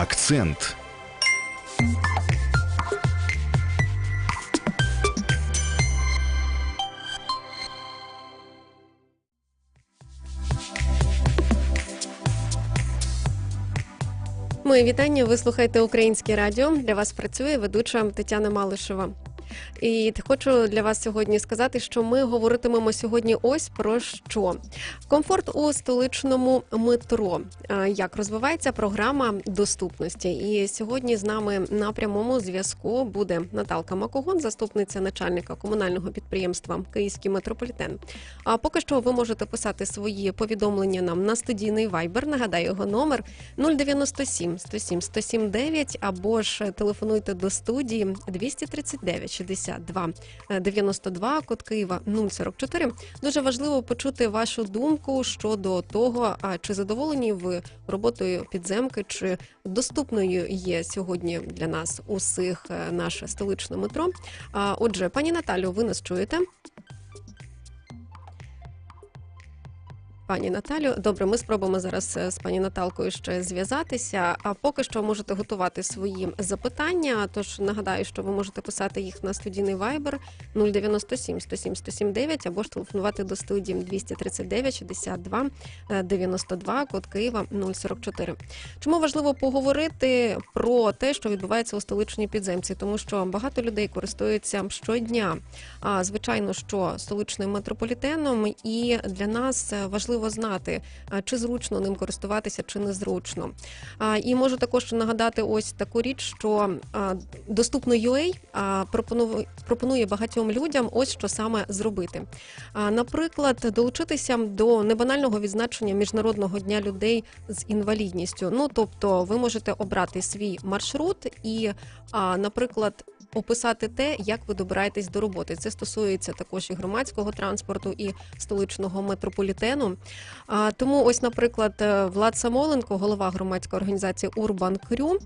Акцент. Мої вітання. Ви слухаєте Українське радіо. Для вас працює ведуча Тетяна Малишева. І хочу для вас сьогодні сказати, що ми говоритимемо сьогодні ось про що комфорт у столичному метро. Як розвивається програма доступності? І сьогодні з нами на прямому зв'язку буде Наталка Макогон, заступниця начальника комунального підприємства Київський метрополітен. А поки що ви можете писати свої повідомлення нам на студійний вайбер. Нагадаю його номер 097 107 107 9 або ж телефонуйте до студії 239 62 92, код Києва 044. Дуже важливо почути вашу думку щодо того, а чи задоволені ви роботою підземки, чи доступною є сьогодні для нас усіх е, наше столичне метро. А отже, пані Наталю, ви нас чуєте? Пані Наталю, добре, ми спробуємо зараз е, з пані Наталкою ще зв'язатися. А поки що можете готувати свої запитання. Тож нагадаю, що ви можете писати їх на студійний вайбер 097 107 107 9 або ж телефонувати до студії 239 62 е, 92, код Києва 044. Чому важливо поговорити про те, що відбувається у столичній підземці, тому що багато людей користуються щодня. А звичайно, що столичним метрополітеном, і для нас е, важливо знати, чи зручно ним користуватися, чи незручно. І можу також нагадати ось таку річ, що доступно UA пропонує багатьом людям ось що саме зробити. Наприклад, долучитися до небанального відзначення міжнародного дня людей з інвалідністю. Ну тобто, ви можете обрати свій маршрут і, наприклад. Описати те, як ви добираєтесь до роботи. Це стосується також і громадського транспорту, і столичного метрополітену. А, тому, ось, наприклад, е, Влад Самоленко, голова громадської організації Урбан Крю.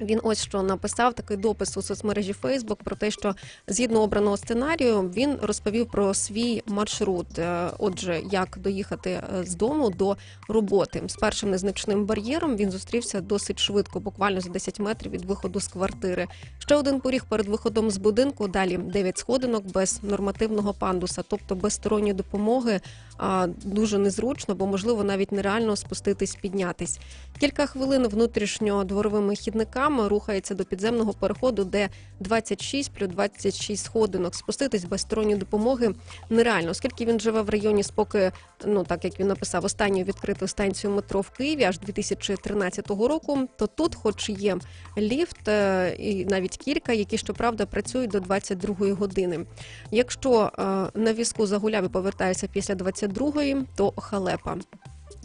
Він ось що написав такий допис у соцмережі Facebook про те, що згідно обраного сценарію він розповів про свій маршрут. Е, Отже, як доїхати е, з дому до роботи з першим незначним бар'єром він зустрівся досить швидко, буквально за 10 метрів від виходу з квартири. Ще один поріг перед виходом з будинку. Далі 9 сходинок без нормативного пандуса, тобто без сторонньої допомоги. А дуже незручно, бо можливо навіть нереально спуститись, піднятись. Кілька хвилин внутрішньо дворовими хідниками рухається до підземного переходу, де 26 плюс 26 сходинок. Спуститись без сторонньої допомоги нереально, оскільки він живе в районі споки, ну так як він написав, останню відкриту станцію метро в Києві аж 2013 року. То тут, хоч є ліфт, е, і навіть кілька, які щоправда працюють до 22 години. Якщо е, на візку загуляв і повертається після 22-ї, то халепа.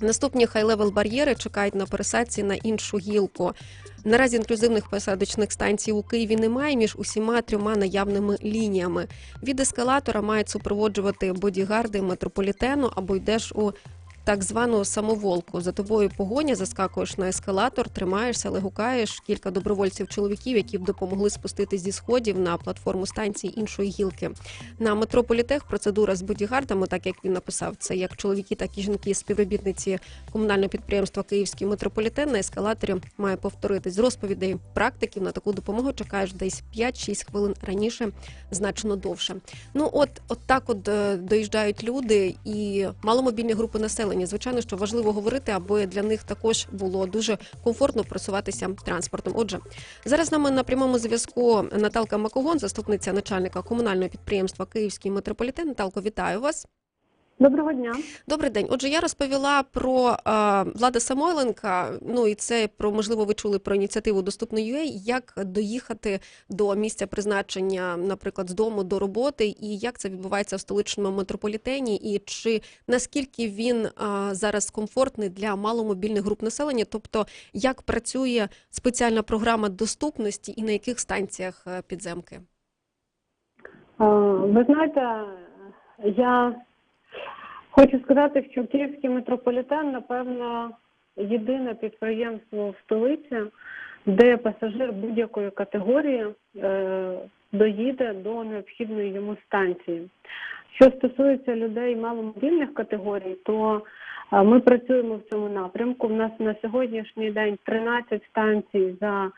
Наступні хай-левел бар'єри чекають на пересадці на іншу гілку. Наразі інклюзивних посадочних станцій у Києві немає між усіма трьома наявними лініями. Від ескалатора мають супроводжувати бодігарди метрополітену або йдеш у так звану самоволку. За тобою погоня, заскакуєш на ескалатор, тримаєшся, але гукаєш кілька добровольців-чоловіків, які б допомогли спуститись зі сходів на платформу станції іншої гілки. На метрополітех процедура з бодігардами, так як він написав, це як чоловіки, так і жінки, співробітниці комунального підприємства Київський метрополітен на ескалаторі має повторитись з розповідей практиків. На таку допомогу чекаєш десь 5-6 хвилин раніше, значно довше. Ну от, от так, от е, доїжджають люди і маломобільні групи населення. Звичайно, що важливо говорити, аби для них також було дуже комфортно просуватися транспортом. Отже, зараз нами на прямому зв'язку Наталка Макогон, заступниця начальника комунального підприємства Київський метрополітен. Наталко, вітаю вас. Доброго дня. Добрий день. Отже, я розповіла про е, Влада Самойленка. Ну і це про можливо ви чули про ініціативу Доступно.ua, як доїхати до місця призначення, наприклад, з дому до роботи, і як це відбувається в столичному метрополітені, і чи наскільки він е, зараз комфортний для маломобільних груп населення, тобто як працює спеціальна програма доступності і на яких станціях е, підземки? Е, Ви знаєте, я хочу сказати, що Київський метрополітен, напевно, єдине підприємство в столиці, де пасажир будь-якої категорії е, доїде до необхідної йому станції. Що стосується людей маломобільних категорій, то Ми працюємо в цьому напрямку. У нас на сьогоднішній день 13 станцій за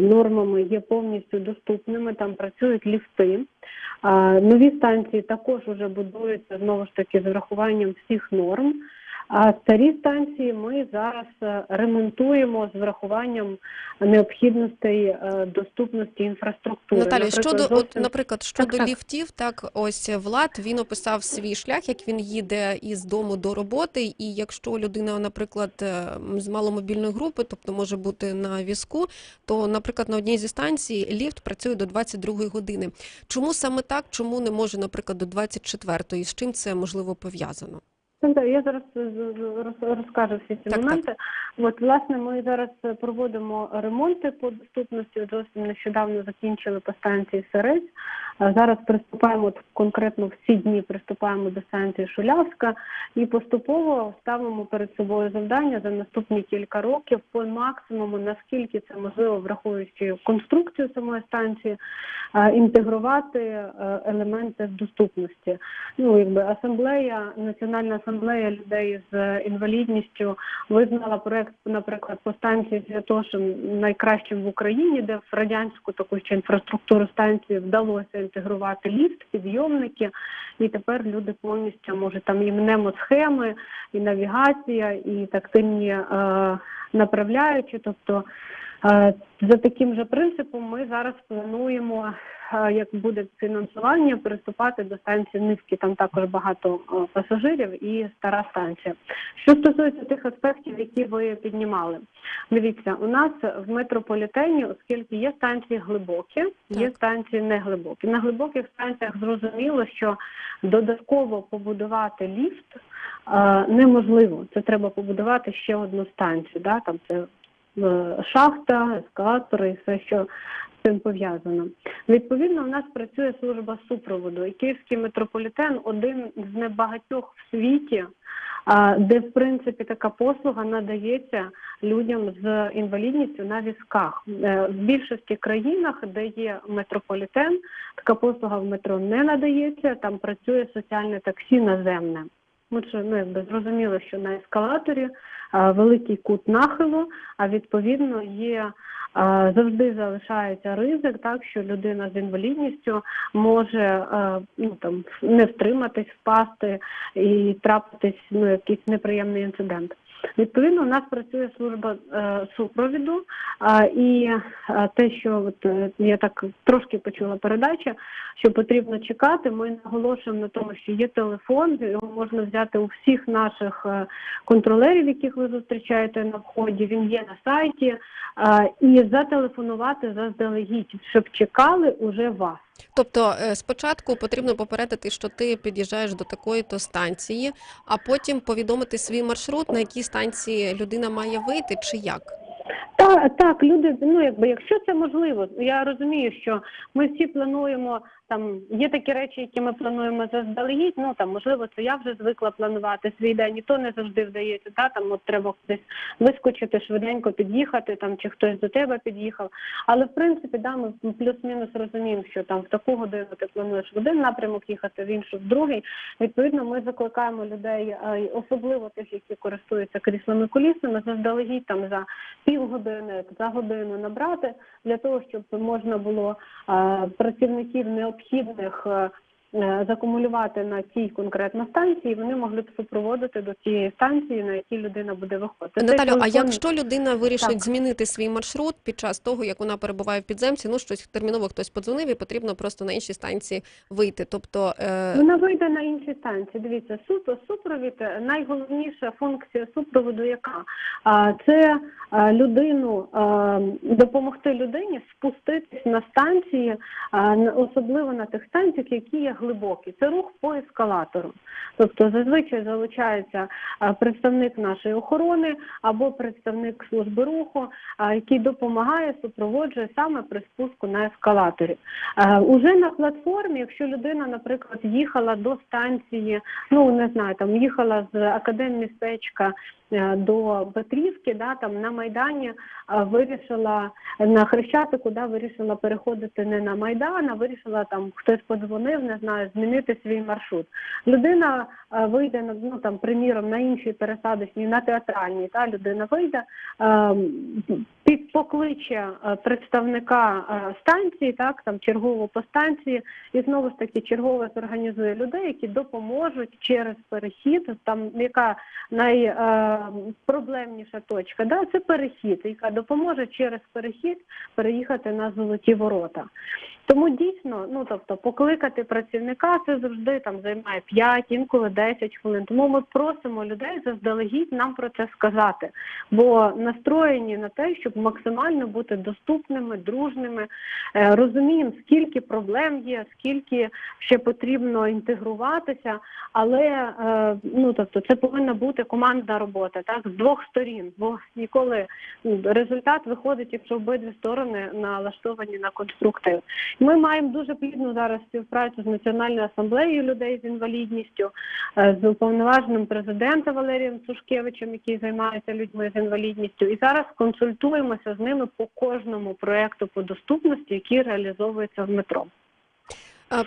нормами є повністю доступними. Там працюють ліфти. Нові станції також вже будуються знову ж таки з врахуванням всіх норм. А старі станції ми зараз е, ремонтуємо з врахуванням необхідностей е, доступності інфраструктури. Наприклад, щодо от, наприклад, щодо так. ліфтів, так ось Влад він описав свій шлях, як він їде із дому до роботи. І якщо людина, наприклад, е, з маломобільної групи, тобто може бути на візку, то, наприклад, на одній зі станцій ліфт працює до 22 години. Чому саме так? Чому не може, наприклад, до 24-ї? З чим це можливо пов'язано? Ну, так, Я зараз е, розкажу всі ці Так, так. моменти. От власне ми зараз проводимо ремонти по доступності. Зовсім нещодавно закінчили по станції Серець. Зараз приступаємо конкретно в ці дні. Приступаємо до станції Шулявська і поступово ставимо перед собою завдання за наступні кілька років по максимуму, наскільки це можливо, враховуючи конструкцію самої станції, інтегрувати е, елементи доступності. Ну, якби асамблея, національна асамблея людей з інвалідністю визнала проект, наприклад, по станції Святошин найкращим в Україні, де в радянську таку ще інфраструктуру станції вдалося інтегрувати ліфт, підйомники, і тепер люди повністю може там і мнемосхеми, і навігація, і тактильні е, направляючі. Тобто за таким же принципом ми зараз плануємо як буде фінансування, приступати до станції Нивки. Там також багато пасажирів і стара станція. Що стосується тих аспектів, які ви піднімали, дивіться, у нас в метрополітені, оскільки є станції глибокі, є Так. станції неглибокі. На глибоких станціях зрозуміло, що додатково побудувати ліфт неможливо. Це треба побудувати ще одну станцію. Да? Там це шахта, ескалатори і все, що з цим пов'язано. Відповідно, у нас працює служба супроводу, і Київський метрополітен один з небагатьох в світі, де в принципі така послуга надається людям з інвалідністю на візках. Е, В більшості країнах, де є метрополітен, така послуга в метро не надається. Там працює соціальне таксі наземне. Отже, ну якби зрозуміло, що на ескалаторі а, великий кут нахилу, а відповідно є завжди залишається ризик, так що людина з інвалідністю може ну там не втриматись, впасти і трапитись ну якийсь неприємний інцидент. Відповідно, у нас працює служба е, супровіду, а, і е, те, що от е, я так трошки почула передача, що потрібно чекати. Ми наголошуємо на тому, що є телефон, його можна взяти у всіх наших е, контролерів, яких ви зустрічаєте на вході. Він є на сайті, е, і зателефонувати заздалегідь, щоб чекали уже вас. Тобто е, спочатку потрібно попередити, що ти під'їжджаєш до такої-то станції, а потім повідомити свій маршрут, на якій станції людина має вийти, чи як? Та так, люди, ну якби якщо це можливо, я розумію, що ми всі плануємо там. Є такі речі, які ми плануємо заздалегідь. Ну там можливо, це я вже звикла планувати свій день, і то не завжди вдається. Та там от треба кудись вискочити, швиденько під'їхати, там чи хтось до тебе під'їхав. Але в принципі, да, ми плюс-мінус розуміємо, що там в таку годину ти плануєш в один напрямок їхати, в іншу в другий. Відповідно, ми закликаємо людей, особливо тих, які користуються кріслами колісними, заздалегідь там за півгодини, за годину набрати для того, щоб можна було а, працівників необхідних. Е, е, Закумулювати на цій конкретно станції, вони могли б супроводити до тієї станції, на якій людина буде виходити. Наталю, а якщо людина вирішить Так. змінити свій маршрут під час того, як вона перебуває в підземці, ну щось терміново хтось подзвонив і потрібно просто на іншій станції вийти. Тобто е, Вона вийде на інші станції. Дивіться, суп, супровід е, найголовніша функція супроводу, яка це людину допомогти людині спуститись на станції, особливо на тих станціях, які є глибокі. Це рух по ескалатору. Тобто зазвичай залучається представник нашої охорони або представник служби руху, який допомагає, супроводжує саме при спуску на ескалаторі. Уже на платформі, якщо людина, наприклад, їхала до станції, ну не знаю, там їхала з академмістечка до Петрівки, да, там на Майдані е, вирішила на Хрещатику, да, вирішила переходити не на Майдан, а вирішила там хтось подзвонив, не знаю, змінити свій маршрут. Людина е, вийде на ну там, приміром, на іншій пересадочній, на театральній, та людина вийде, е, покличе е, представника е, станції, так там чергову по станції, і знову ж таки чергове зорганізує людей, які допоможуть через перехід. Там яка найпроблемніша точка, да, це перехід, яка допоможе через перехід переїхати на золоті ворота. Тому дійсно, ну тобто, покликати працівника це завжди там займає 5, інколи 10 хвилин. Тому ми просимо людей заздалегідь нам про це сказати, бо настроєні на те, щоб максимально бути доступними, дружними, е, розуміємо, скільки проблем є, скільки ще потрібно інтегруватися, але е, ну тобто це повинна бути командна робота, так з двох сторін, бо ніколи результат виходить, якщо обидві сторони налаштовані на конструктив. Ми маємо дуже плідну зараз співпрацю з Національною асамблеєю людей з інвалідністю, е, з уповноваженим президентом Валерієм Сушкевичем, який займається людьми з інвалідністю, і зараз консультуємося з ними по кожному проекту по доступності, який реалізовується в метро.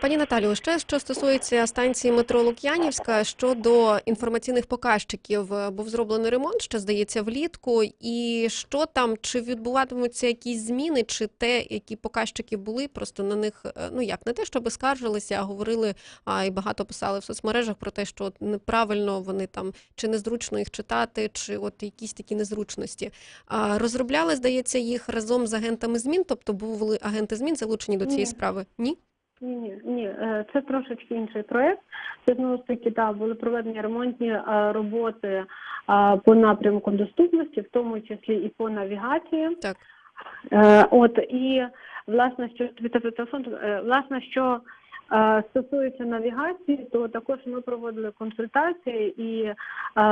Пані Наталію, ще що стосується станції метро Лук'янівська щодо інформаційних показчиків, е, був зроблений ремонт, ще здається, влітку. І що там, чи відбуватимуться якісь зміни, чи те, які показчики були, просто на них е, ну як не те, щоб скаржилися, а говорили а і багато писали в соцмережах про те, що неправильно вони там чи незручно їх читати, чи от якісь такі незручності. А розробляли, здається, їх разом з агентами змін, тобто були агенти змін залучені до цієї Ні. справи? Ні? Ні, ні, ні, е, це трошечки інший проект. Це знову ж таки да, були проведені ремонтні е, роботи е, по напрямку доступності, в тому числі і по навігації. Так. От і власне, що телефон, власне, що стосується навігації, то також ми проводили консультації, і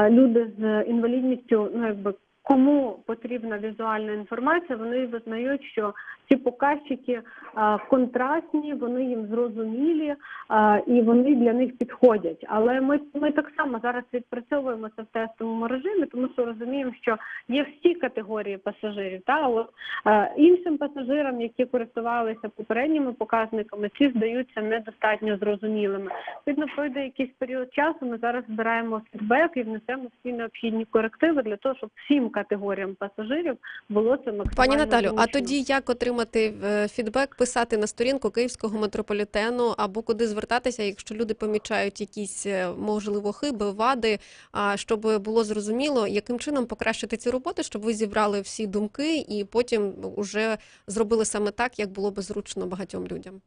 люди з інвалідністю, ну якби. Кому потрібна візуальна інформація, вони визнають, що ці показчики а, контрастні, вони їм зрозумілі а, і вони для них підходять. Але ми, ми так само зараз відпрацьовуємо це в тестовому режимі, тому що розуміємо, що є всі категорії пасажирів. Та от е, іншим пасажирам, які користувалися попередніми показниками, ці здаються недостатньо зрозумілими. Видно, пройде якийсь період часу. Ми зараз збираємо фідбек і внесемо всі необхідні корективи для того, щоб всім категоріям пасажирів було це максимально Пані Наталю, а тоді як отримати е, фідбек, писати на сторінку Київського метрополітену або куди звертатися, якщо люди помічають якісь е, можливо хиби, вади, а щоб було зрозуміло, яким чином покращити ці роботи, щоб ви зібрали всі думки і потім вже зробили саме так, як було би зручно багатьом людям.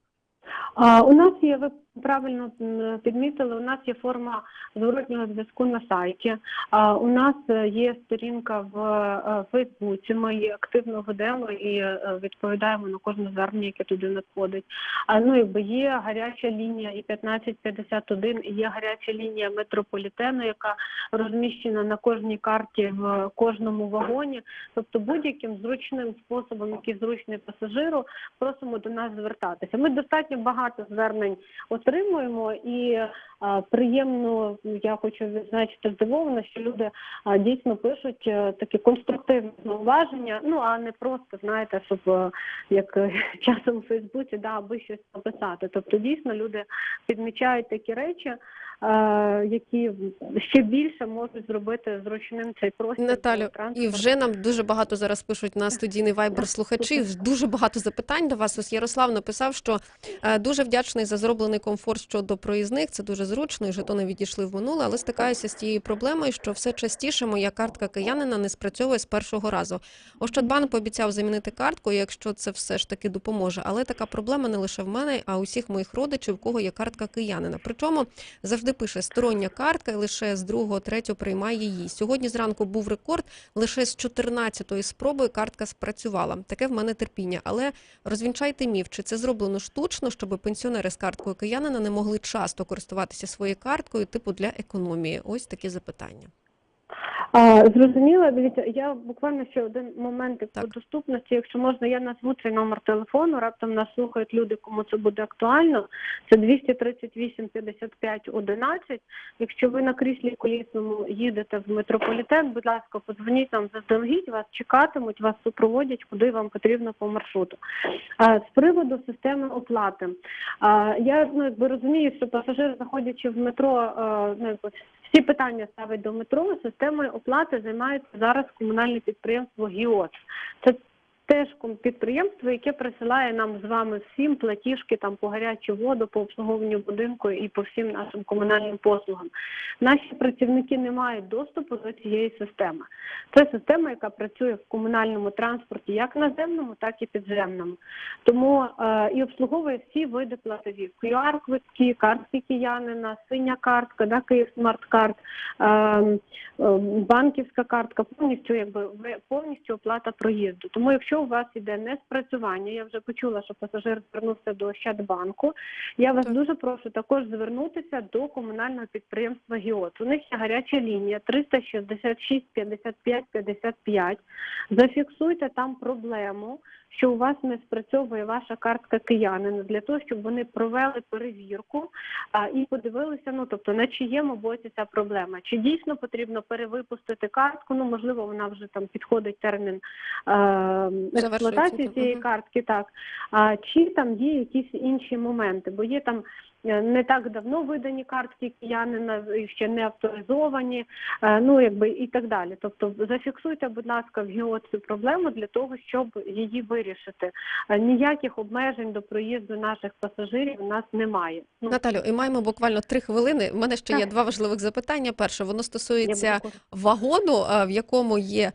У нас є, правильно підмітили, у нас є форма зворотнього зв'язку на сайті. У нас е, є сторінка в е, Фейсбуці. Ми її активно ведемо і е, відповідаємо на кожне звернення, яке туди надходить. Ну якби є гаряча лінія і 1551, і є гаряча лінія метрополітену, яка розміщена на кожній карті в кожному вагоні. Тобто будь-яким зручним способом, який зручний пасажиру, просимо до нас звертатися. Ми достатньо багато звернень отримуємо, і приємно я хочу відзначити здивовано, що люди дійсно пишуть е, такі конструктивні зауваження. Ну а не просто знаєте, щоб е, як е, часом у Фейсбуці, да, аби щось написати. Тобто дійсно люди підмічають такі речі, які ще більше можуть зробити зручним цей простір. Наталю, і вже нам дуже багато зараз пишуть на студійний вайбер слухачів. Дуже багато запитань до вас. Ось Ярослав написав, що е, дуже вдячний за зроблений комфорт щодо проїзних. Це дуже зручно, і жетони відійшли в минуле, але стикаюся з тією проблемою, що все частіше моя картка киянина не спрацьовує з першого разу. Ощадбанк пообіцяв замінити картку, якщо це все ж таки допоможе. Але така проблема не лише в мене, а усіх моїх родичів, у кого є картка киянина. Причому завжди пише стороння картка, і лише з другого, третього приймає її. Сьогодні зранку був рекорд. Лише з 14-ї спроби картка спрацювала. Таке в мене терпіння. Але розвінчайте міф, чи це зроблено штучно, щоб пенсіонери з карткою киянина не могли часто користуватися своєю карткою, типу для економії. Ось такі запитання. А, зрозуміло, дивіться, я буквально ще один момент по доступності. Якщо можна, я назву цей номер телефону. Раптом нас слухають люди, кому це буде актуально. Це 238 55 11. Якщо ви на кріслі колісному їдете в метрополітен, будь ласка, подзвоніть нам заздалегідь, вас чекатимуть, вас супроводять, куди вам потрібно по маршруту. А, з приводу системи оплати, а, я ну, якби розумію, що пасажир, заходячи в метро, а, ну, якби всі питання ставить до метро. Системою оплати займається зараз комунальне підприємство ГІОС. Це теж підприємство, яке присилає нам з вами всім платіжки там по гарячу воду, по обслуговуванню будинку і по всім нашим комунальним послугам. Наші працівники не мають доступу до цієї системи. Це система, яка працює в комунальному транспорті, як наземному, так і підземному. Тому е, і обслуговує всі види платежів: QR-квитки, картки киянина, синя картка, да, Київ смарт-карт, е, е, банківська картка, повністю якби повністю оплата проїзду. Тому якщо у вас іде неспрацювання, я вже почула, що пасажир звернувся до Ощадбанку. Я вас Так. дуже прошу також звернутися до комунального підприємства ГІОТ. У них є гаряча лінія 366 55 55. Зафіксуйте там проблему, що у вас не спрацьовує ваша картка киянина для того, щоб вони провели перевірку а, і подивилися, ну тобто на чиєму боці ця проблема. Чи дійсно потрібно перевипустити картку? Ну можливо, вона вже там підходить термін а, експлуатації цієї картки, так. А чи там є якісь інші моменти? Бо є там е, не так давно видані картки киянина, ще не авторизовані, е, ну якби і так далі. Тобто зафіксуйте, будь ласка, в ГІО цю проблему для того, щоб її вирішити. Е, Ніяких обмежень до проїзду наших пасажирів у нас немає. Ну, Наталю, і маємо буквально три хвилини. У мене ще є два важливих запитання. Перше, воно стосується вагону, в якому є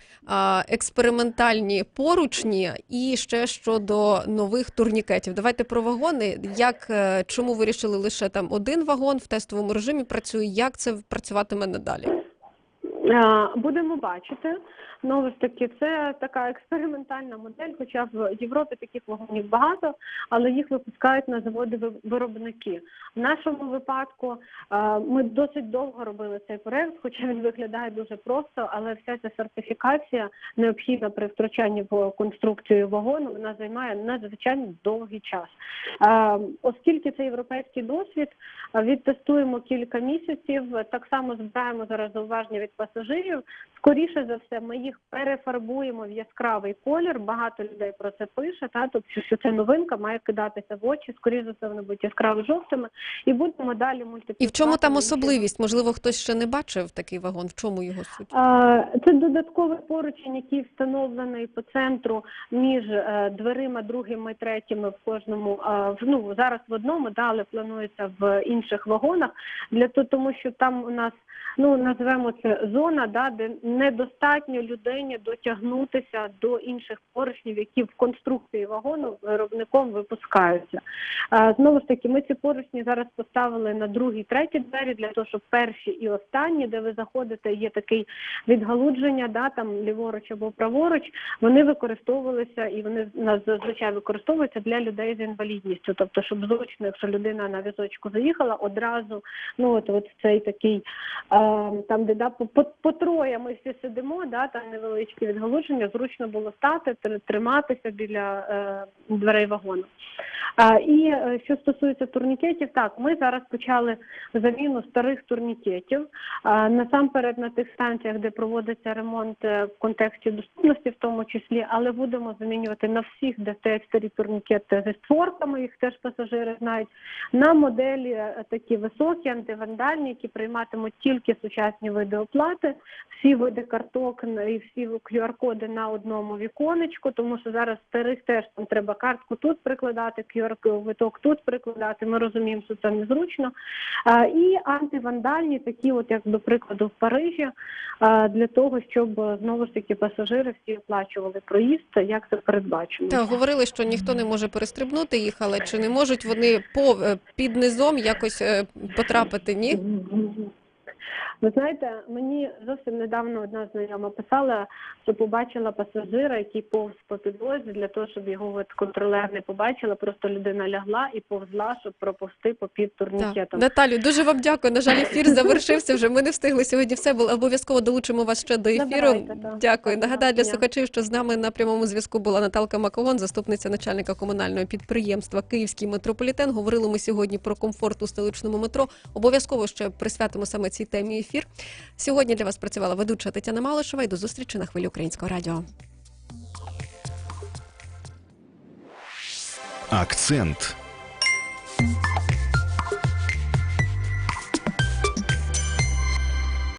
експериментальні поручні, і ще щодо нових турнікетів. Давайте про вагони. Як е, чому вирішили лише там один вагон в тестовому режимі працює? Як це працюватиме надалі? Будемо бачити. Знову ж таки, це така експериментальна модель, хоча в Європі таких вагонів багато, але їх випускають на заводи виробники. В нашому випадку ми досить довго робили цей проект, хоча він виглядає дуже просто, але вся ця сертифікація необхідна при втручанні в конструкцію вагону, вона займає надзвичайно довгий час. Оскільки це європейський досвід, відтестуємо кілька місяців. Так само збираємо зараз зауваження від пасажирів. Скоріше за все, ми їх перефарбуємо в яскравий колір. Багато людей про це пише. Та тобто, що це новинка має кидатися в очі. Скоріше за все, вони будуть яскраво жовтими, і будемо далі мультиплікувати. І в чому там особливість? Можливо, хтось ще не бачив такий вагон. В чому його суть? Це додатковий поручень, який встановлений по центру між е, дверима другими і третіми в кожному. е, Ну зараз в одному, да, але планується в інших вагонах. Для того, тому що там у нас ну називаємо це зона, да, де недостатньо людині дотягнутися до інших поручнів, які в конструкції вагону виробником випускаються. Знову ж таки, ми ці поручні зараз поставили на другі, треті двері для того, щоб перші і останні, де ви заходите, є такий відгалудження, да, там ліворуч або праворуч, вони використовувалися і вони нас зазвичай використовуються для людей з інвалідністю. Тобто, щоб зручно, якщо людина на візочку заїхала, одразу ну от, от цей такий там, де да, по, по, троє ми всі сидимо, да, там невеличке відгалудження, зручно було стати, триматися біля е, дверей вагону. А, і е, що стосується турнікетів, так ми зараз почали заміну старих турнікетів. А, насамперед на тих станціях, де проводиться ремонт е, в контексті доступності, в тому числі, але будемо замінювати на всіх, де стоять старі турнікети зі створками, їх теж пасажири знають. На моделі е, такі високі, антивандальні, які прийматимуть тільки сучасні види оплати, всі види карток і всі QR-коди на одному віконечку, тому що зараз старих теж там треба картку тут прикладати, QR-виток тут прикладати. Ми розуміємо, що це незручно. І антивандальні, такі, от як до прикладу в Парижі, для того, щоб знову ж таки пасажири всі оплачували проїзд, як це передбачено. Так, говорили, що ніхто не може перестрибнути їх, але чи не можуть вони по е, під низом якось е, потрапити? Ні? Ви знаєте, мені зовсім недавно одна знайома писала, що побачила пасажира, який повз по підлозі для того, щоб його от контролер не побачила. Просто людина лягла і повзла, щоб проповсти по під Так. турнікетом. Наталю, дуже вам дякую. На жаль, ефір завершився вже. Ми не встигли сьогодні все, але обов'язково долучимо вас ще до ефіру. Забирайте. Дякую. Так, Нагадаю для слухачів, що з нами на прямому зв'язку була Наталка Макогон, заступниця начальника комунального підприємства Київський метрополітен. Говорили ми сьогодні про комфорт у столичному метро. Обов'язково ще присвятимо саме цій темі ефір. Сьогодні для вас працювала ведуча Тетяна Малишева і до зустрічі на хвилі українського радіо. Акцент.